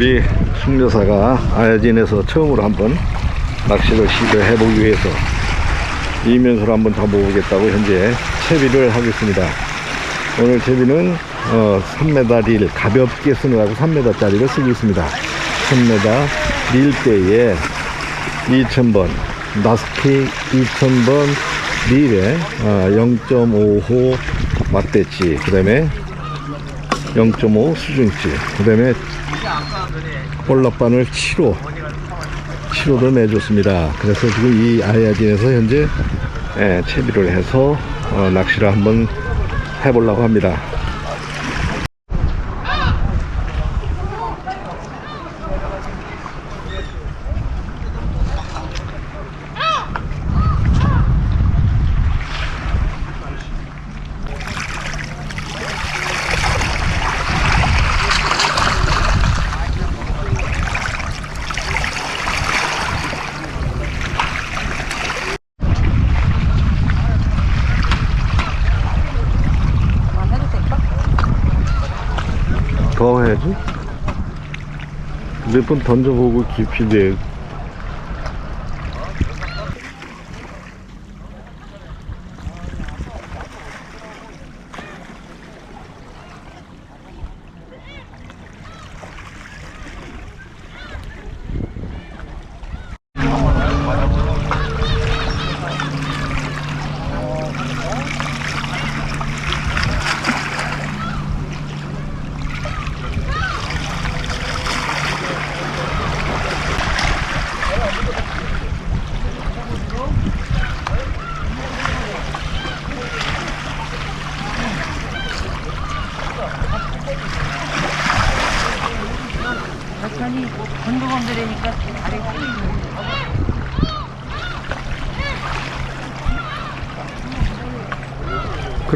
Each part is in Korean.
우리 숙여사가 아야진에서 처음으로 한번 낚시를 시도해 보기 위해서 이면서를 한번 잡아보겠다고 현재 채비를 하겠습니다. 오늘 채비는 어, 3m 릴 가볍게 쓰느라고 3m짜리를 쓰고 있습니다. 3m 릴대에 2000번 나스키 2000번 릴에 어, 0.55 맞대치 그 다음에 0.5 수중치 그 다음에 볼락바늘 7호 7호를 내줬습니다. 그래서 지금 이 아야진에서 현재 예, 채비를 해서 어, 낚시를 한번 해보려고 합니다 해야지? 몇 번 던져보고 깊이 내 천천히 건드건드리니까 다리가 힘이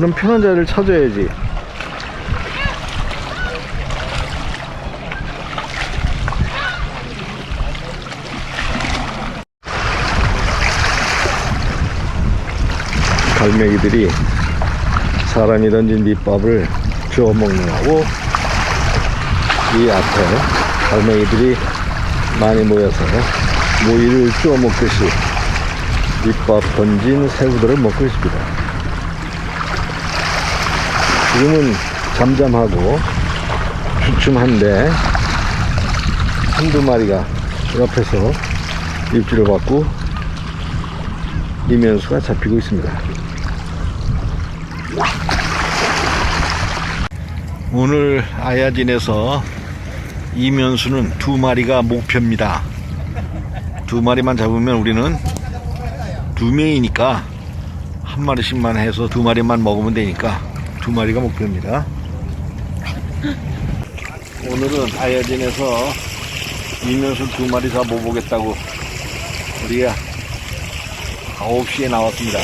그럼 편한 자리를 찾아야지 갈매기들이 사람이 던진 밑밥을 주워 먹느라고 이 앞에 갈매기들이 많이 모여서 모이를 주워 먹듯이 밑밥 던진 새우들을 먹고 있습니다. 지금은 잠잠하고 주춤한데 한두 마리가 옆에서 입질을 받고 이면수가 잡히고 있습니다. 오늘 아야진에서 이면수는 두 마리가 목표입니다. 두 마리만 잡으면 우리는 두 명이니까 한 마리씩만 해서 두 마리만 먹으면 되니까 두 마리가 목표입니다. 오늘은 아야진에서 이면수 두 마리 잡아보겠다고 우리가 9시에 나왔습니다.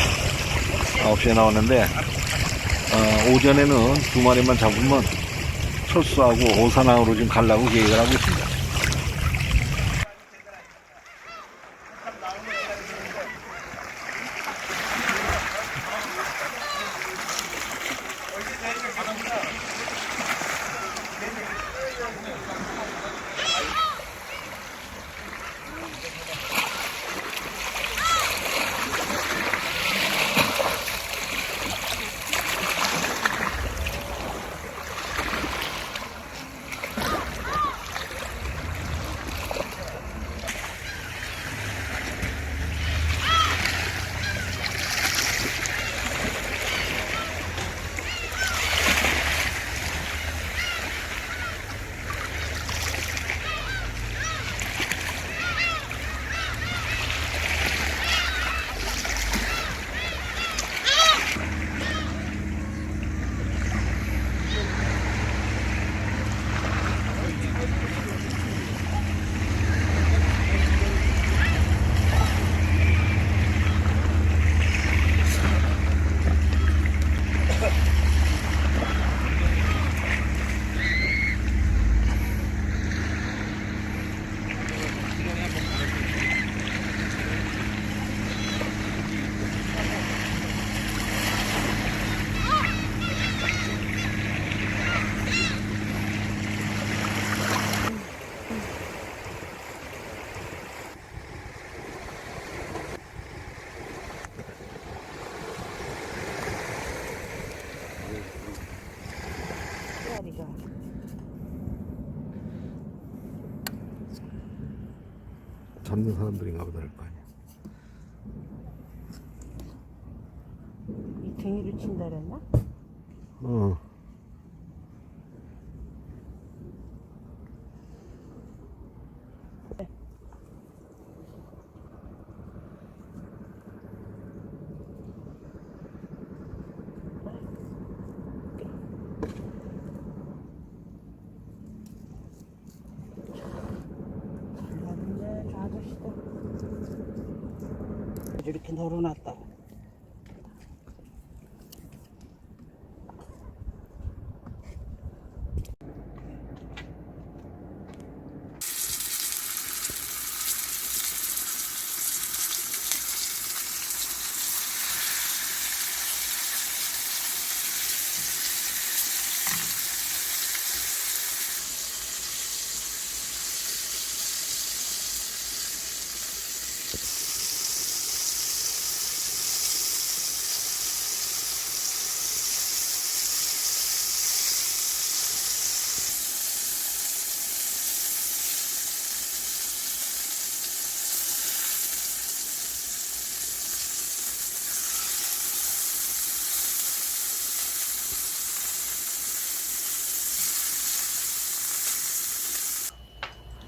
9시에 나왔는데 어, 오전에는 두 마리만 잡으면 철수하고 오산항으로 지금 가려고 계획을 하고 있습니다. 잡는 사람들인가 보다 할거 아니야. 이 등이를 친다 그랬나? 어. 맞네, 저 아저씨도. 이렇게 널어놨다.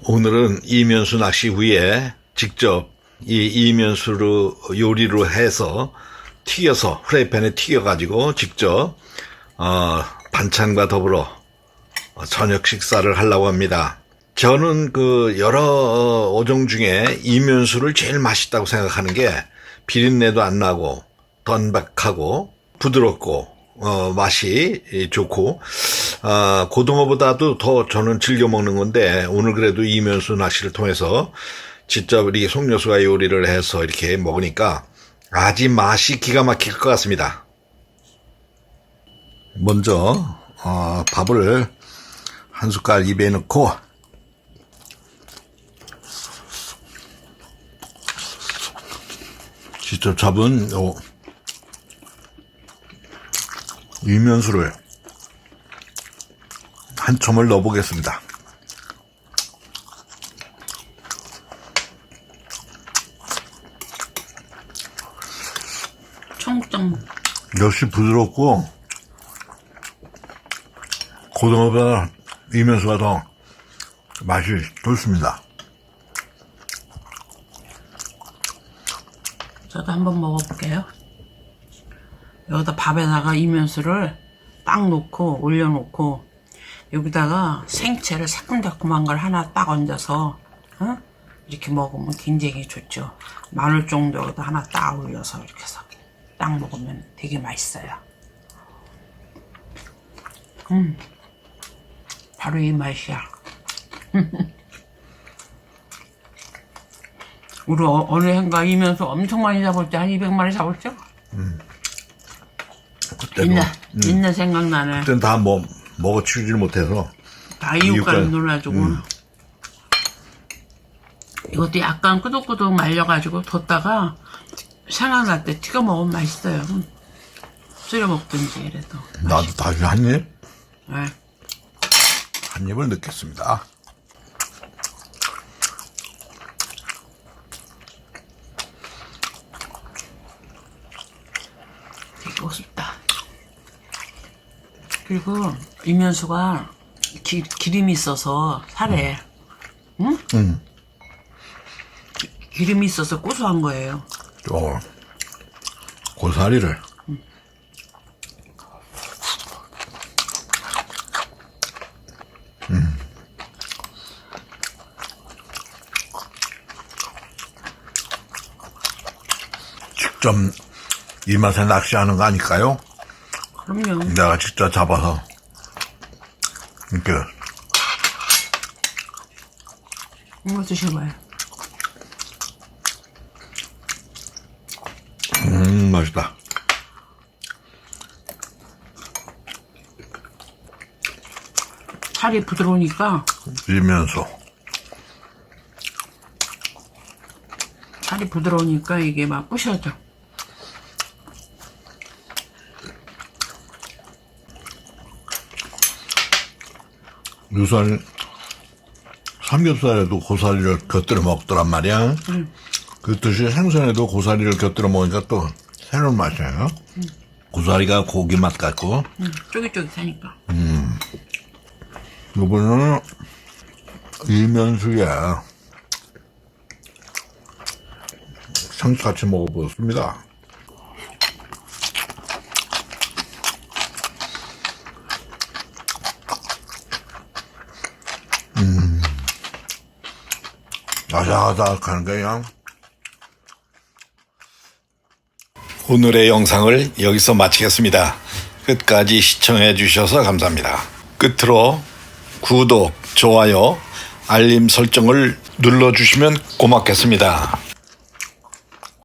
오늘은 이면수 낚시 후에 직접 이 이면수로 요리로 해서 튀겨서 프라이팬에 튀겨가지고 직접 어, 반찬과 더불어 어, 저녁 식사를 하려고 합니다. 저는 그 여러 어종 중에 이면수를 제일 맛있다고 생각하는 게 비린내도 안 나고 던박하고 부드럽고 어, 맛이 좋고 아, 고등어보다도 더 저는 즐겨 먹는 건데 오늘 그래도 이면수 낚시를 통해서 직접 우리 송여수가 요리를 해서 이렇게 먹으니까 아주 맛이 기가 막힐 것 같습니다. 먼저 어, 밥을 한 숟갈 입에 넣고 직접 잡은 요 이면수를 한 첨을 넣어보겠습니다. 청국장 역시 부드럽고 고등어보다 이면수가 더 맛이 좋습니다. 저도 한번 먹어볼게요. 여기다 밥에다가 이면수를 딱 놓고 올려놓고 여기다가 생채를 새콤달콤한 걸 하나 딱 얹어서 어? 이렇게 먹으면 굉장히 좋죠. 마늘 정도 여기다 하나 딱 올려서 이렇게 해서 딱 먹으면 되게 맛있어요. 음, 바로 이 맛이야. 우리 어, 어느 해인가 이면서 엄청 많이 잡을 때 한 200마리 잡았죠? 그때도 옛날, 옛날 생각나네. 그때는 다뭐 먹어치우질 못해서 다 이웃가를 이웃가를, 놀아주고. 이것도 약간 끄덕끄덕 말려가지고 뒀다가 생각날 때 튀겨 먹으면 맛있어요. 끓여 먹든지 이래도. 나도 다시 한 입, 네. 한 입을 넣겠습니다. 되게 우습다. 그리고 이면수가 기, 기름이 있어서 살에, 응? 응. 기- 기름이 있어서 고소한 거예요. 어, 고사리를 직접 이 맛에 낚시하는 거 아닐까요? 그럼요. 내가 직접 잡아서 이렇게 이거 드셔봐요. 음 맛있다. 살이 부드러우니까 이면서 살이 부드러우니까 이게 막 부셔져. 요새 삼겹살에도 고사리를 곁들여 먹더란 말이야. 그 뜻이 생선에도 고사리를 곁들여 먹으니까 또 새로운 맛이에요. 고사리가 고기 맛 같고, 음, 쫄깃쫄깃하니까. 이거는 이면수에 상추 같이 먹어보겠습니다. 게 그냥. 오늘의 영상을 여기서 마치겠습니다. 끝까지 시청해 주셔서 감사합니다. 끝으로 구독, 좋아요, 알림 설정을 눌러주시면 고맙겠습니다.